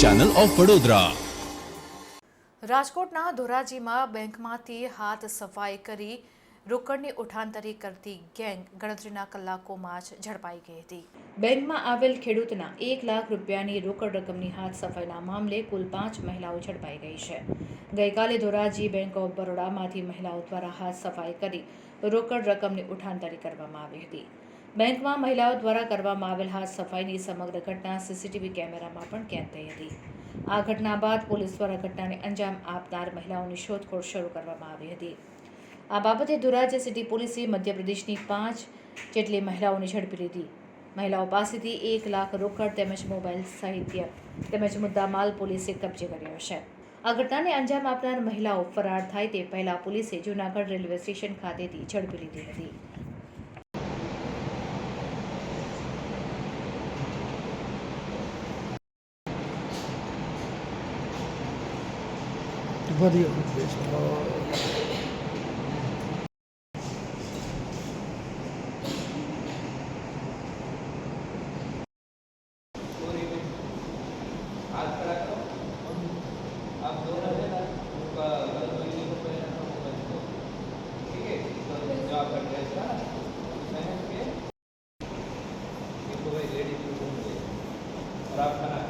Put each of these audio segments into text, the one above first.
Channel of Vadodara રાજકોટના ધોરાજીમાં બેંકમાંથી હાથ સફાઈ કરી રોકડની ઉઠાંતરી કરતી ગેંગ ગણતરીના કલાકોમાં જ ઝડપાઈ ગઈ હતી. બેંકમાં આવેલ ખેડૂતના એક લાખ રૂપિયાની રોકડ રકમની હાથ સફાઈના મામલે કુલ પાંચ મહિલાઓ ઝડપાઈ ગઈ છે. ગઈકાલે ધોરાજી બેંક ઓફ બરોડામાંથી મહિલાઓ દ્વારા હાથ સફાઈ કરી રોકડ રકમની ઉઠાંતરી કરવામાં આવી હતી. બેંકમાં મહિલાઓ દ્વારા કરવામાં આવેલ હાથ સફાઈની સમગ્ર ઘટના સીસીટીવી કેમેરામાં પણ કેદ થઈ હતી. આ ઘટના બાદ પોલીસ દ્વારા ઘટનાને અંજામ આપનાર મહિલાઓની શોધખોળ શરૂ કરવામાં આવી હતી. આ બાબતે ધોરાજી સિટી પોલીસે મધ્યપ્રદેશની પાંચ જેટલી મહિલાઓને ઝડપી લીધી. મહિલાઓ પાસેથી એક લાખ રોકડ તેમજ મોબાઈલ સાહિત્ય તેમજ મુદ્દામાલ પોલીસે કબજે કર્યો છે. આ ઘટનાને અંજામ આપનાર મહિલાઓ ફરાર થાય તે પહેલાં પોલીસે જૂનાગઢ રેલવે સ્ટેશન ખાતેથી ઝડપી લીધી હતી. ਵਧੀਆ ਵਧੀਆ ਸਮਾਂ प्रार्थना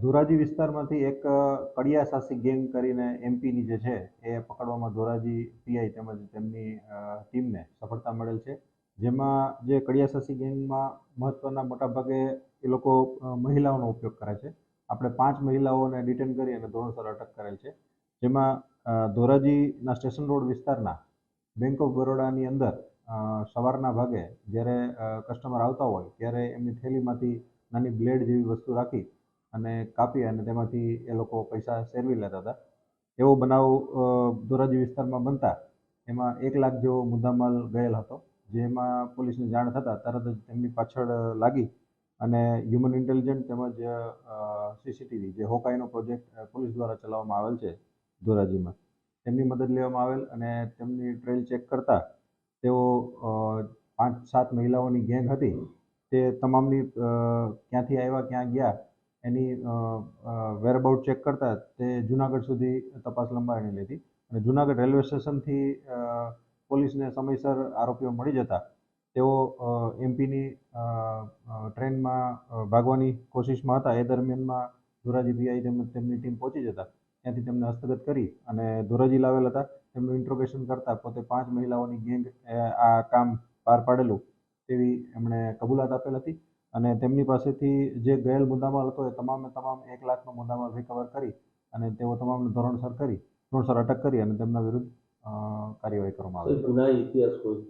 ધોરાજી વિસ્તારમાંથી એક કડિયા સાસી ગેંગ કરીને એમપીની જે છે, એ પકડવામાં ધોરાજી પીઆઈ તેમજ તેમની ટીમને સફળતા મળેલ છે. જેમાં જે કડિયા સાસી ગેંગમાં મહત્ત્વના મોટાભાગે એ લોકો મહિલાઓનો ઉપયોગ કરે છે. આપણે પાંચ મહિલાઓને ડિટેન કરી અને ધોરણસર અટક કરેલ છે. જેમાં ધોરાજીના સ્ટેશન રોડ વિસ્તારના બેંક ઓફ બરોડાની અંદર સવારના ભાગે જ્યારે કસ્ટમર આવતા હોય ત્યારે એમની થેલીમાંથી નાની બ્લેડ જેવી વસ્તુ રાખી અને કાપી અને તેમાંથી એ લોકો પૈસા સેરવી લેતા હતા. એવો બનાવ ધોરાજી વિસ્તારમાં બનતા એમાં એક લાખ જેવો મુદ્દામાલ ગયેલ હતો, જેમાં પોલીસને જાણ થતાં તરત જ તેમની પાછળ લાગી અને હ્યુમન ઇન્ટેલિજન્ટ તેમજ સીસીટીવી જે હોકાઈનો પ્રોજેક્ટ પોલીસ દ્વારા ચલાવવામાં આવેલ છે ધોરાજીમાં. તેમની મદદ લેવામાં આવેલ અને તેમની ટ્રેલ ચેક કરતા તેઓ પાંચ સાત મહિલાઓની ગેંગ હતી. તે તમામની ક્યાંથી આવ્યા, ક્યાં ગયા એની વેરબાઉટ ચેક કરતા તે જુનાગઢ સુધી તપાસ લંબાવીને લીધી અને જુનાગઢ રેલવે સ્ટેશનથી પોલીસને સમયસર આરોપીઓ મળી જતા. તેઓ એમપીની ટ્રેનમાં ભાગવાની કોશિશમાં હતા. એ દરમિયાનમાં ધોરાજી પીઆઈ તેમજ તેમની ટીમ પહોંચી જતા. ત્યાંથી તેમને હસ્તગત કરી અને ધોરાજી લાવેલ હતા. તેમનું ઇન્ટ્રોગેશન કરતા પોતે પાંચ મહિલાઓની ગેંગ આ કામ પાર પાડેલું તેવી એમણે કબૂલાત આપેલ હતી. અને તેમની પાસેથી જે ગયેલ મુદ્દામાલ હતો એ તમામે તમામ એક લાખનો મુદ્દામાલ રિકવર કરી અને તેઓ તમામને ધોરણસર કરી ધોરણસર અટક કરી અને તેમના વિરુદ્ધ કાર્યવાહી કરવામાં આવી. ગુના ઇતિહાસ કોઈ?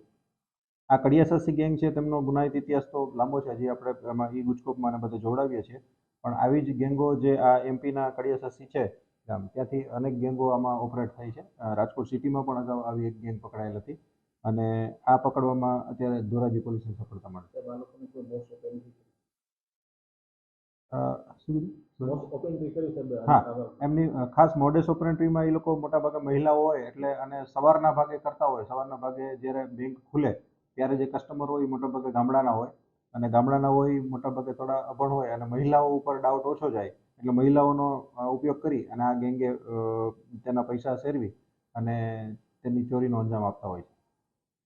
આ કડિયાસાસી ગેંગ છે તેમનો ગુનાહિત ઇતિહાસ તો લાંબો છે હજી આપણે એમાં ઈ ગુજકોપમાં અને બધે જોડાવીએ છીએ. પણ આવી જ ગેંગો જે આ એમપીના કડિયાસાસી છે ગામ ત્યાંથી અનેક ગેંગો આમાં ઓપરેટ થઈ છે. રાજકોટ સિટીમાં પણ અગાઉ આવી એક ગેંગ પકડાયેલ હતી. અને આ પકડવામાં અત્યારે ધોરાજી પોલીસને સફળતા મળી. હા. એમની ખાસ મોડેસ ઓપરેન્ટ્રીમાં એ લોકો મોટાભાગે મહિલાઓ હોય એટલે અને સવારના ભાગે કરતા હોય. સવારના ભાગે જ્યારે બેંક ખુલે ત્યારે જે કસ્ટમર હોય એ મોટાભાગે ગામડાના હોય. અને ગામડાના હોય એ મોટાભાગે થોડા અભણ હોય અને મહિલાઓ ઉપર ડાઉટ ઓછો જાય. એટલે મહિલાઓનો ઉપયોગ કરી અને આ ગેંગે તેના પૈસા સેરવી અને તેની ચોરીનો અંજામ આપતા હોય છે.